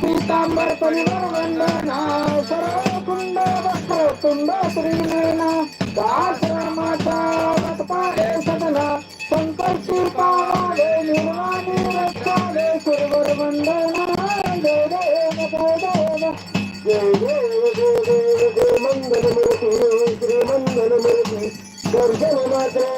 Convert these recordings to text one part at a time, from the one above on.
పీతాంబర పరివర్వన్న సర్వకుండ వక్రతుండ శ్రీనయన దాసమాత పాడే సదన సంకర్షి పాడే నిర్వాణి సురవర వందన జయ దేవ జయ దేవ జయ దేవ జయ దేవ జయ మంగళమూర్తి శ్రీ మంగళమూర్తి దర్శన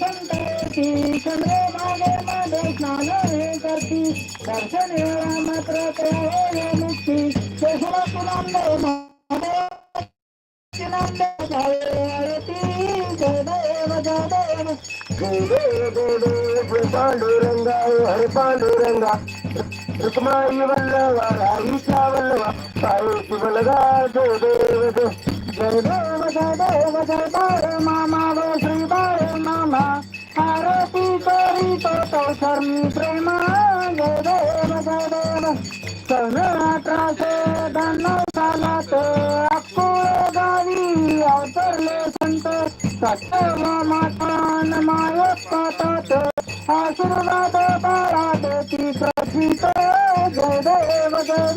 संताची चंद्र मागे मागे स्नान हे करती दर्शन मात्र ते होय मुक्ती केशव सुनंद ಪಾಂಡುರಂಗ ಹರಿ ಪಾಂಡುರಂಗ ರುಕ್ಮಾಯಿ ವಲ್ಲವ ರಾಯೀಶ ವಲ್ಲವ ಸಾಯಿಸಿ ಬಲದ ಜಯ ದೇವ ಜಯ ದೇವ ಜಯ ದೇವ ಜಯ ಮಾಮಾವ प्रेम देव देव सगळ्याचे दाना झाला ते अक्कुळ गावी अवतरले संत प्रथित जय देव जय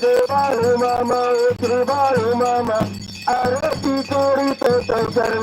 देव मामा कृबाळू मामा आरती